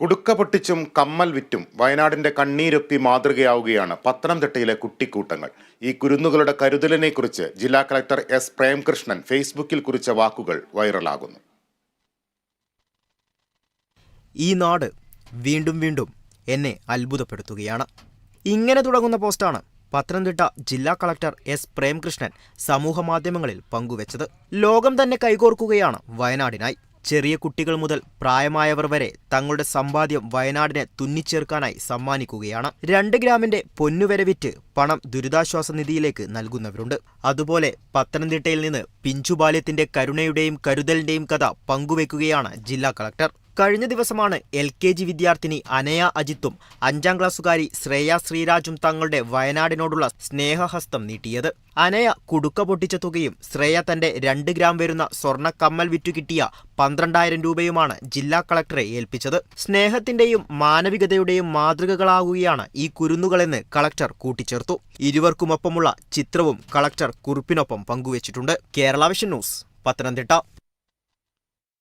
കുടുക്ക പൊട്ടിച്ചും കമ്മൽ വിറ്റും വയനാടിന്റെ കണ്ണീരൊപ്പി മാതൃകയാവുകയാണ് പത്തനംതിട്ടയിലെ കുട്ടിക്കൂട്ടങ്ങൾ. ഈ കുരുന്നുകളുടെ കരുതലിനെക്കുറിച്ച് ജില്ലാ കളക്ടർ എസ് പ്രേംകൃഷ്ണൻ ഫേസ്ബുക്കിൽ കുറിച്ച വാക്കുകൾ വൈറലാകുന്നു. ഈ നാട് വീണ്ടും വീണ്ടും എന്നെ അത്ഭുതപ്പെടുത്തുകയാണ്. ഇങ്ങനെ തുടങ്ങുന്ന പോസ്റ്റാണ് പത്തനംതിട്ട ജില്ലാ കളക്ടർ എസ് പ്രേംകൃഷ്ണൻ സമൂഹമാധ്യമങ്ങളിൽ പങ്കുവച്ചത്. ലോകം തന്നെ കൈകോർക്കുകയാണ് വയനാടിനായി. ചെറിയ കുട്ടികൾ മുതൽ പ്രായമായവർ വരെ തങ്ങളുടെ സമ്പാദ്യം വയനാടിനെ തുന്നിച്ചേർക്കാനായി സമ്മാനിക്കുകയാണ്. രണ്ട് ഗ്രാമിന്റെ പൊന്നുവരെ വിറ്റ് പണം ദുരിതാശ്വാസ നിധിയിലേക്ക് നൽകുന്നവരുണ്ട്. അതുപോലെ പത്തനംതിട്ടയിൽ നിന്ന് പിഞ്ചുബാല്യത്തിന്റെ കരുണയുടെയും കരുതലിന്റെയും കഥ പങ്കുവെക്കുകയാണ് ജില്ലാ കളക്ടർ. കഴിഞ്ഞ ദിവസമാണ് എൽ കെ ജി വിദ്യാർത്ഥിനി അനയ അജിത്തും അഞ്ചാം ക്ലാസ്സുകാരി ശ്രേയ ശ്രീരാജും തങ്ങളുടെ വയനാടിനോടുള്ള സ്നേഹഹസ്തം നീട്ടിയത്. അനയ കുടുക്ക പൊട്ടിച്ച തുകയും ശ്രേയ തന്റെ രണ്ട് ഗ്രാം വരുന്ന സ്വർണ കമ്മൽ വിറ്റു കിട്ടിയ പന്ത്രണ്ടായിരം രൂപയുമാണ് ജില്ലാ കളക്ടറെ ഏൽപ്പിച്ചത്. സ്നേഹത്തിന്റെയും മാനവികതയുടെയും മാതൃകകളാകുകയാണ് ഈ കുരുന്നുകളെന്ന് കളക്ടർ കൂട്ടിച്ചേർത്തു. ഇരുവർക്കുമൊപ്പമുള്ള ചിത്രവും കളക്ടർ കുറിപ്പിനൊപ്പം പങ്കുവച്ചിട്ടുണ്ട്. Kerala vision news Pathanamthitta.